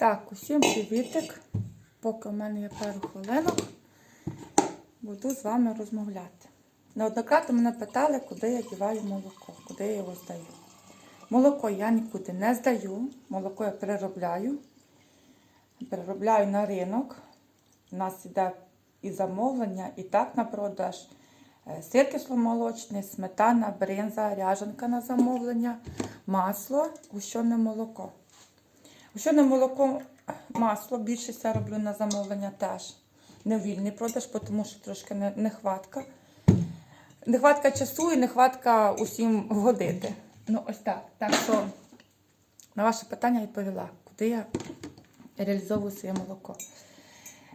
Так, усім привітик. Поки в мене є пару хвилинок, буду з вами розмовляти. Неоднократно мене питали, куди я діваю молоко, куди я його здаю. Молоко я нікуди не здаю, молоко я переробляю. Переробляю на ринок. У нас іде і замовлення, і так на продаж. Е, Сир кисломолочний, сметана, бринза, ряженка на замовлення, масло, гущене молоко. Гущене молоко, масло більшість я роблю на замовлення теж. Не вільний продаж, тому що трошки не- нехватка. Нехватка часу і нехватка усім вгодити. Ну, ось так. Так що на ваше питання відповіла, куди я реалізовую своє молоко.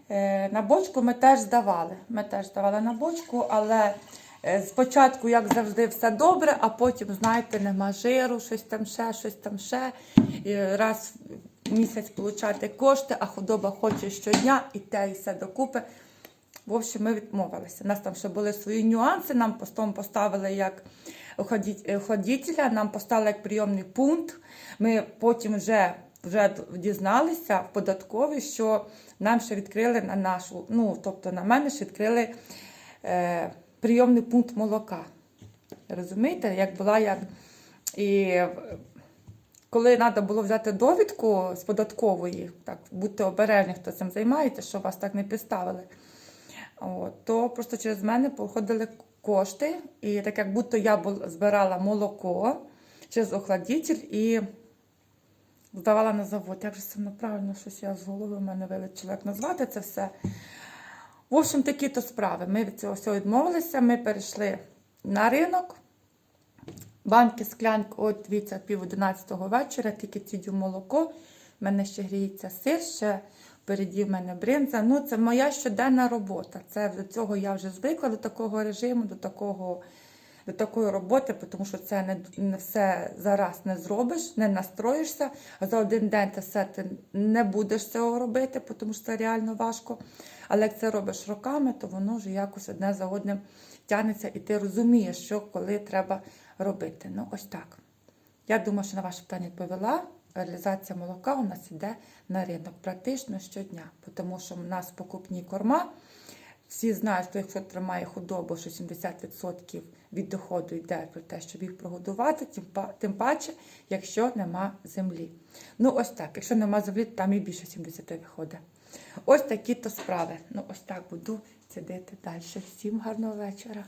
Е, На бочку ми теж здавали. Ми теж здавали на бочку, але е, спочатку, як завжди, все добре, а потім, знаєте, нема жиру, щось там ще, щось там ще. І раз місяць получати кошти, а худоба хоче щодня і те, і все докупи. В общем, ми відмовилися. У нас там ще були свої нюанси. Нам постом поставили як охладіть- охладітеля, нам поставили як прийомний пункт. Ми потім вже, вже дізналися в податковій, що нам ще відкрили на нашу, ну тобто на мене ще відкрили е, прийомний пункт молока. Розумієте, як була як. І е, коли треба було взяти довідку з податкової, так, будьте обережні, хто цим займається, щоб вас так не підставили. От, то просто через мене походили кошти, і так як будто я збирала молоко через охладитель і здавала на завод. Як же це ну, правильно, щось я з голови в мене вилетіло, як назвати це все. В общем, такі то справи. Ми від цього всього відмовилися, ми перейшли на ринок. Банки, склянку, от дивіться, пів одинадцятого вечора, тільки цідю молоко. У мене ще гріється сир, ще впереді в мене бринза. Ну, це моя щоденна робота. Це до цього я вже звикла до такого режиму, до такого. До такої роботи, тому що це не, не все зараз не зробиш, не настроїшся. А за один день ти все ти не будеш цього робити, тому що це реально важко. Але як це робиш роками, то воно вже якось одне за одним тягнеться, і ти розумієш, що коли треба робити. Ну, ось так. Я думаю, що на ваше питання відповіла. Реалізація молока у нас йде на ринок практично щодня, тому що в нас покупні корма. Всі знають, що якщо тримає худобу, що 70% від доходу йде про те, щоб їх прогодувати, тим, паче, якщо нема землі. Ну, ось так. Якщо нема землі, там і більше 70 виходить. Ось такі то справи. Ну, ось так буду сидіти далі. Всім гарного вечора.